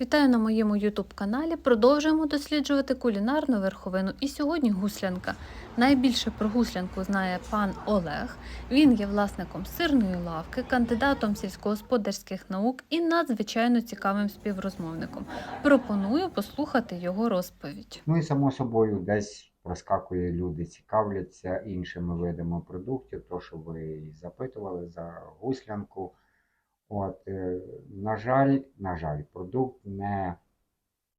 Вітаю на моєму YouTube каналі. Продовжуємо досліджувати кулінарну верховину. І сьогодні гуслянка. Найбільше про гуслянку знає пан Олег. Він є власником сирної лавки, кандидатом сільськогосподарських наук і надзвичайно цікавим співрозмовником. Пропоную послухати його розповідь. Ну і само собою десь проскакує люди, цікавляться іншими видами продуктів, то що ви запитували за гуслянку. От, е, на жаль, на жаль, продукт не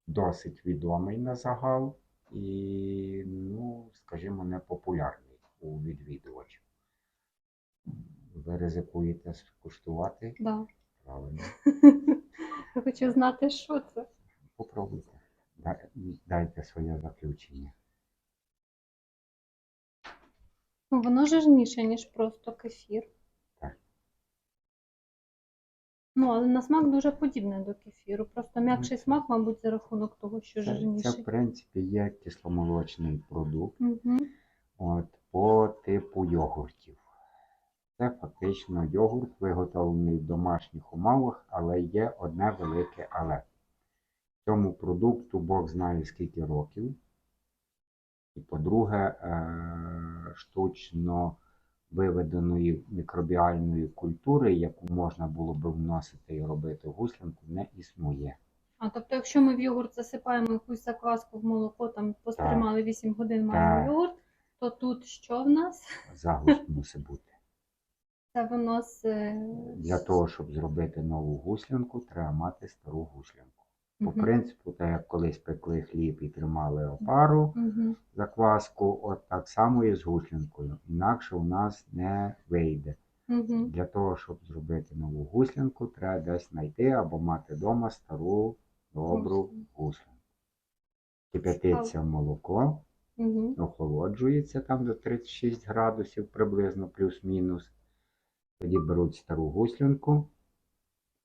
досить відомий на загал і, ну, скажімо, не популярний у відвідувачів. Ви ризикуєте скуштувати? Да. Правильно. Я хочу знати, що це. Попробуйте. Дайте своє заключення. Ну, воно жирніше, ніж просто кефір. Так. Ну, але на смак дуже подібне до кефіру. Просто м'якший смак, мабуть, за рахунок того, що Це, це, в принципі, є кисломолочний продукт Угу. от, по типу йогуртів. Це фактично йогурт, виготовлений в домашніх умовах, але є одне велике але. Цьому продукту Бог знає скільки років. І по-друге, е, штучно виведеної мікробіальної культури, яку можна було би вносити і робити гуслянку, не існує. А тобто, якщо ми в йогурт засипаємо якусь закваску в молоко, там постримали 8 годин, маємо Так. йогурт, то тут що в нас? Загуст мусить бути. Це воно з е, Для того, щоб зробити нову гуслянку, треба мати стару гуслянку. По Мгм. принципу, так як колись пекли хліб і тримали опару, Мгм. закваску, от так само і з гуслянкою. Інакше у нас не вийде. Мгм. Для того, щоб зробити нову гуслянку, треба десь знайти або мати вдома стару добру Гуслянку. гуслянку. Кип'ятиться молоко, Мгм. охолоджується там до 36 градусів приблизно, плюс-мінус. Тоді беруть стару гуслянку,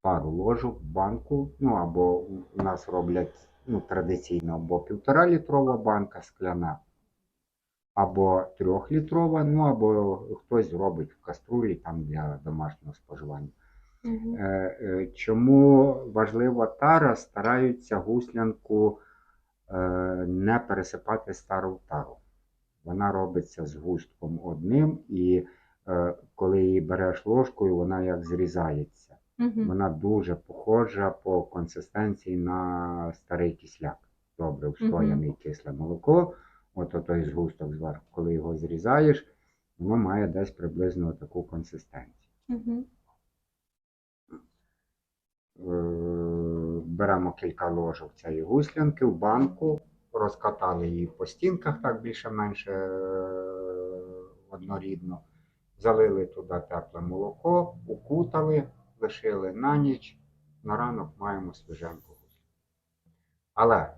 пару ложок, банку, ну або у нас роблять ну, традиційно або півтора літрова банка скляна, або трьохлітрова, ну або хтось робить в каструлі там для домашнього споживання. Е, Чому важлива тара, стараються гуслянку е, не пересипати стару в тару. Вона робиться з густком одним, і коли її береш ложкою, вона як зрізається. Мгм. Вона дуже похожа по консистенції на старий кисляк. Добре встояний кисле молоко. От той згусток зверху, коли його зрізаєш, воно має десь приблизно таку консистенцію. Е, беремо кілька ложок цієї гуслянки в банку, розкатали її по стінках, так більше-менше е, однорідно. Залили туди тепле молоко, укутали, лишили на ніч. На ранок маємо свіженьку. Але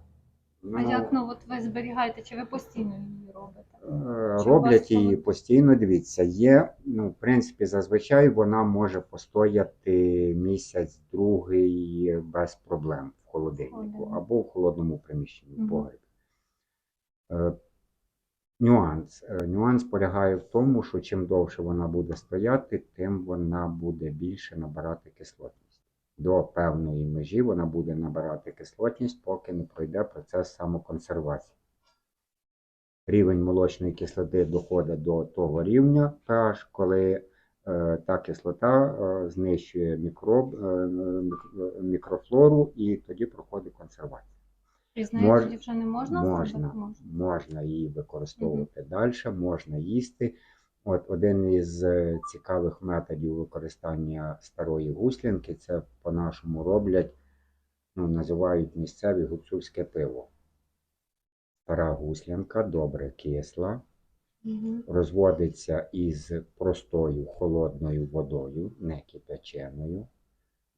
ну, А як ну от ви зберігаєте, чи ви постійно її робите? Е, Чи Роблять її холод- постійно. Дивіться, є, ну, в принципі, зазвичай вона може постояти місяць, другий без проблем в холодильнику Холодильник. або в холодному приміщенні в Мгм. погребі. Нюанс. Е, Нюанс полягає в тому, що чим довше вона буде стояти, тим вона буде більше набирати кислотність. До певної межі вона буде набирати кислотність, поки не пройде процес самоконсервації. Рівень молочної кислоти доходить до того рівня, аж коли е, та кислота е, знищує мікроб, е, мікрофлору і тоді проходить консервація. З Мож- вже не можна можна. Можна. можна її використовувати далі, можна їсти. От один із е, цікавих методів використання старої гуслянки це по-нашому роблять, ну, називають місцеві гуцульське пиво. Стара гуслянка добре кисла, Мгм. розводиться із простою холодною водою, не кипяченою.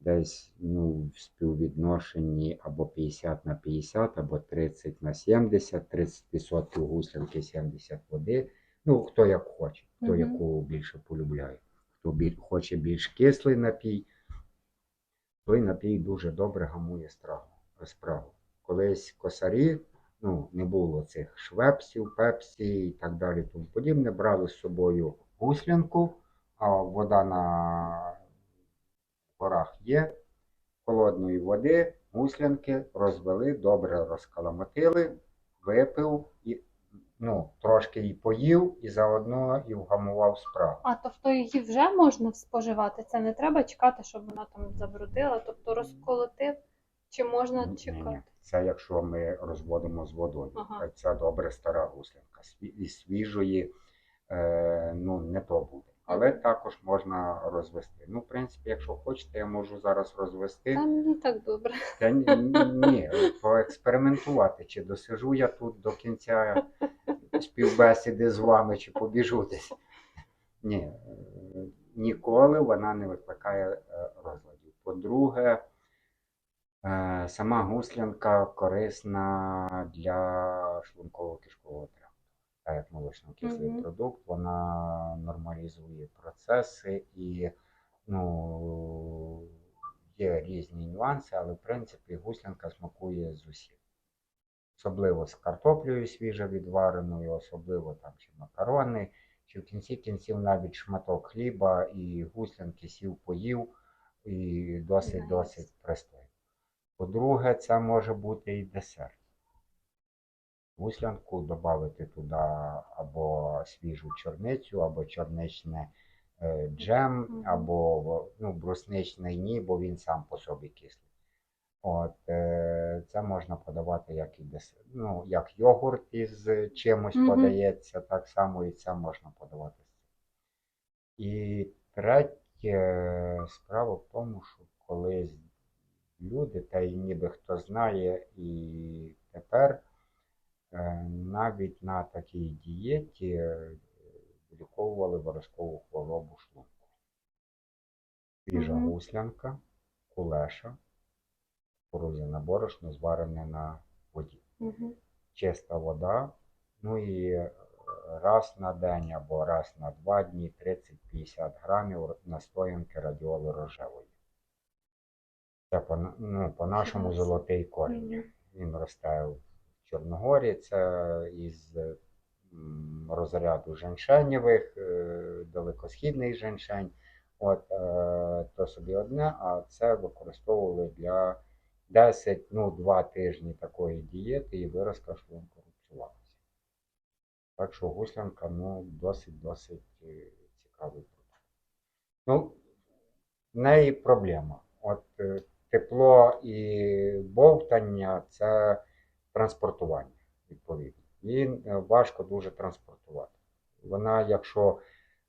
Десь ну, в співвідношенні або 50 на 50, або 30 на 70, 30% гуслянки, 70 води. Ну, хто як хоче, хто Мгм. яку більше полюбляє. Хто біль, хоче більш кислий напій, той напій дуже добре гамує страву, справу. Колись косарі, ну, не було цих швепсів, пепсі і так далі, тому подібне, брали з собою гуслянку, а вода на горах є, холодної води, гуслянки, розвели, добре розкаламутили, випив і ну, трошки і поїв, і заодно і вгамував справу. А тобто її вже можна споживати? Це не треба чекати, щоб вона там забрудила, тобто розколотив, чи можна Ні, чекати? ні. Це якщо ми розводимо з водою. Ага. Це добре стара гуслянка. І свіжої е, ну, не то буде. Але також можна розвести. Ну, в принципі, якщо хочете, я можу зараз розвести. Та мені так добре. Та ні, ні, поекспериментувати, чи досижу я тут до кінця співбесіди з вами, чи побіжу десь. Ні, ніколи вона не викликає е, розладів. По-друге, е, сама гуслянка корисна для шлунково-кишкового тракту. Як молочно-кислий Мгм. продукт, вона нормалізує процеси і ну, є різні нюанси, але в принципі гуслянка смакує з усім. Особливо з картоплею свіжо відвареною, особливо там чи макарони, чи в кінці кінців навіть шматок хліба і гуслянки сів поїв і досить Наївся. досить пристойно. По-друге, це може бути і десерт. Гуслянку додати туди або свіжу чорницю, або чорничне е, джем, або ну, брусничний ні, бо він сам по собі кислий. От, е, це можна подавати як і десерт. Ну, як йогурт із чимось Мгм. подається, так само і це можна подавати. І третє справа в тому, що колись люди, та й ніби хто знає, і тепер навіть на такій дієті е, ліковували виразкову хворобу шлунку. Свіжа Мгм. гуслянка, кулеша, кукурудзяне борошно, зварене на воді. Угу. Чиста вода, ну і е, раз на день або раз на два дні 30-50 грамів настоянки радіоли рожевої. Це по, ну, по нашому золотий корінь. Він росте в Чорногорі, це із розряду женьшенєвих, е, далекосхідний женьшень. От, е, то собі одне, а це використовували для 10, ну, 2 тижні такої дієти і виразка шлунку рубцювалася. Так що гуслянка ну, досить-досить е, цікавий продукт. Ну, в неї проблема. От тепло і бовтання це транспортування, відповідно. Її е, важко дуже транспортувати. Вона, якщо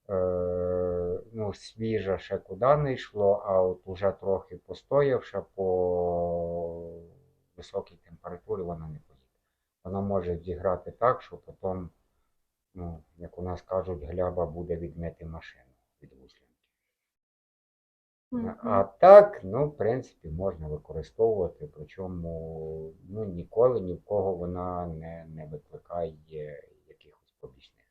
е, ну, свіжа ще куди не йшло, а от уже трохи постоявши по високій температурі, вона не поїде. Вона може зіграти так, що потім, ну, як у нас кажуть, гляба буде відмити машину від гуслянки. А так, ну, в принципі, можна використовувати, причому ну, ніколи ні в кого вона не, не викликає якихось побічних.